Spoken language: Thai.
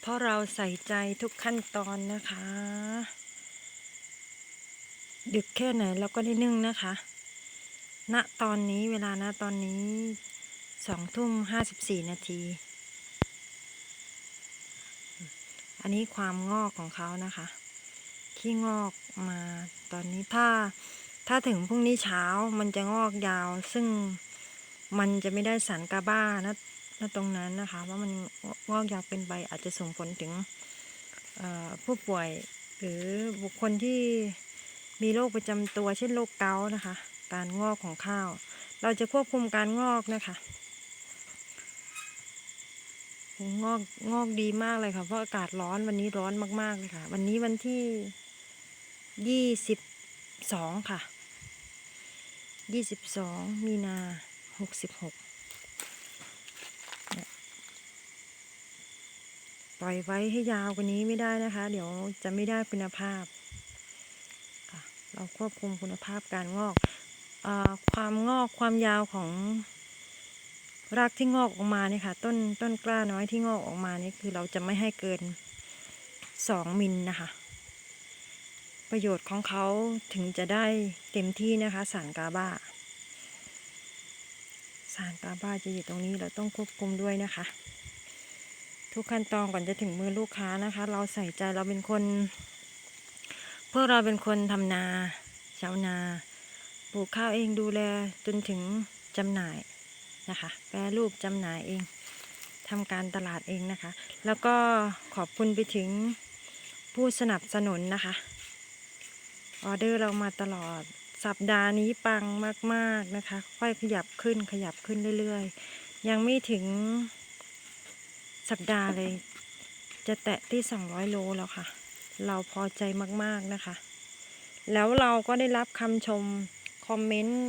เพราะเราใส่ใจทุกขั้นตอนนะคะ ดึกแค่ไหนเราก็ได้นึ่งนะคะ ณตอนนี้เวลาณตอนนี้สองทุ่มห้าสิบสี่นาที อันนี้ความงอกของเขานะคะ ที่งอกมาตอนนี้ถ้าถ้าถึงพรุ่งนี้เช้ามันจะงอกยาว ซึ่งมันจะไม่ได้สารกาบ้านะ ณตรงนั้นนะคะ ว่ามันงอกยาวเป็นใบอาจจะส่งผลถึงผู้ป่วยหรือบุคคลที่มีโรคประจำตัวเช่นโรคเกาต์นะคะ การงอกของข้าว เราจะควบคุมการงอกนะคะ งอกงอกดีมากเลยค่ะ เพราะอากาศร้อนวันนี้ร้อนมากๆเลยค่ะ วันนี้วันที่ยี่สิบสองค่ะยี่สิบสองมีนาหกสิบหก ปล่อยไว้ให้ยาวกว่านี้ไม่ได้นะคะ เดี๋ยวจะไม่ได้คุณภาพ เราควบคุมคุณภาพการงอกอความงอกความยาวของรากที่งอกออกมาเนี่ยค่ะ ต้นต้นกล้าน้อยที่งอกออกมานี่คือเราจะไม่ให้เกินสองมิลนะคะ ประโยชน์ของเขาถึงจะได้เต็มที่นะคะ สารกาบาสารกาบาจะอยู่ตรงนี้เราต้องควบคุมด้วยนะคะ ทุกขั้นตอนก่อนจะถึงมือลูกค้านะคะ เราใส่ใจเราเป็นคน พวกเราเป็นคนทำนาชาวนาปลูกข้าวเองดูแลจนถึงจำหน่ายนะคะ แปรรูปจำหน่ายเองทำการตลาดเองนะคะ แล้วก็ขอบคุณไปถึงผู้สนับสนุนนะคะออเดอร์เรามาตลอดสัปดาห์นี้ปังมาก ๆ นะคะ ค่อยขยับขึ้นขยับขึ้นเรื่อย ๆ ยังไม่ถึง สัปดาห์เลย จะแตะที่ 200 โลแล้วค่ะ เราพอใจมากๆนะคะ แล้วเราก็ได้รับคำชม คอมเมนต์